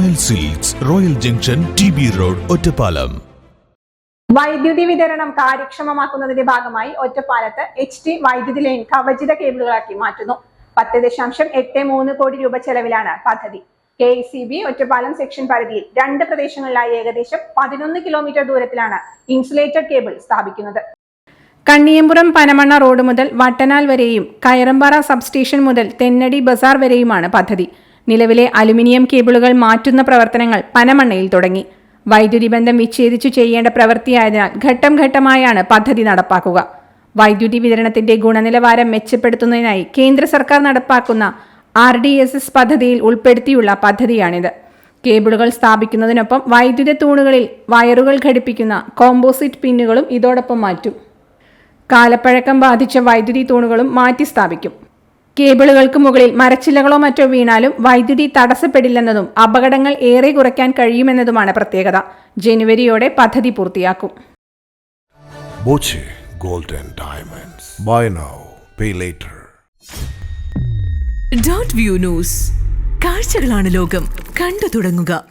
Royal Silks Royal Junction T B Road Ottapalam വൈദ്യുതി വിതരണം കാര്യക്ഷമമാക്കുന്നതിന്റെ ഭാഗമായി ഒറ്റപ്പാലത്ത് എച്ച് ടി വൈദ്യുതി ലൈൻ കവചിത കേബിളുകളാക്കി മാറ്റുന്നു. പത്ത് ദശാംശം എട്ട് മൂന്ന് കോടി രൂപ ചെലവിലാണ് പദ്ധതി. K C B Ottapalam section പരിധിയിൽ രണ്ട് പ്രദേശങ്ങളിലായി ഏകദേശം പതിനൊന്ന് കിലോമീറ്റർ ദൂരത്തിലാണ് ഇൻസുലേറ്റഡ് കേബിൾ സ്ഥാപിക്കുന്നത്. കണ്ണിയമ്പുറം പനമണ്ണ റോഡ് മുതൽ വട്ടനാൽ വരെയും കയറമ്പാറ സബ്സ്റ്റേഷൻ മുതൽ തെന്നടി ബസാർ വരെയുമാണ് പദ്ധതി. നിലവിലെ അലുമിനിയം കേബിളുകൾ മാറ്റുന്ന പ്രവർത്തനങ്ങൾ പനമണ്ണയിൽ തുടങ്ങി. വൈദ്യുതി ബന്ധം വിച്ഛേദിച്ചു ചെയ്യേണ്ട പ്രവൃത്തിയായതിനാൽ ഘട്ടം ഘട്ടമായാണ് പദ്ധതി നടപ്പാക്കുക. വൈദ്യുതി വിതരണത്തിന്റെ ഗുണനിലവാരം മെച്ചപ്പെടുത്തുന്നതിനായി കേന്ദ്ര സർക്കാർ നടപ്പാക്കുന്ന ആർ ഡി എസ് എസ് പദ്ധതിയിൽ ഉൾപ്പെടുത്തിയുള്ള പദ്ധതിയാണിത്. കേബിളുകൾ സ്ഥാപിക്കുന്നതിനൊപ്പം വൈദ്യുത തൂണുകളിൽ വയറുകൾ ഘടിപ്പിക്കുന്ന കോമ്പോസിറ്റ് പിന്നുകളും ഇതോടൊപ്പം മാറ്റും. കാലപ്പഴക്കം ബാധിച്ച വൈദ്യുതി തൂണുകളും മാറ്റി സ്ഥാപിക്കും കേബിളുകൾക്ക് മുകളിൽ മരച്ചില്ലകളോ മറ്റോ വീണാലും വൈദ്യുതി തടസ്സപ്പെടില്ലെന്നതും അപകടങ്ങൾ ഏറെ കുറയ്ക്കാൻ കഴിയുമെന്നതുമാണ് പ്രത്യേകത. ജനുവരിയോടെ പദ്ധതി പൂർത്തിയാക്കും. ഡോട്ട് വ്യൂ ന്യൂസ് കാഴ്ചകളാണ് ലോകം. കണ്ടു തുടങ്ങുക.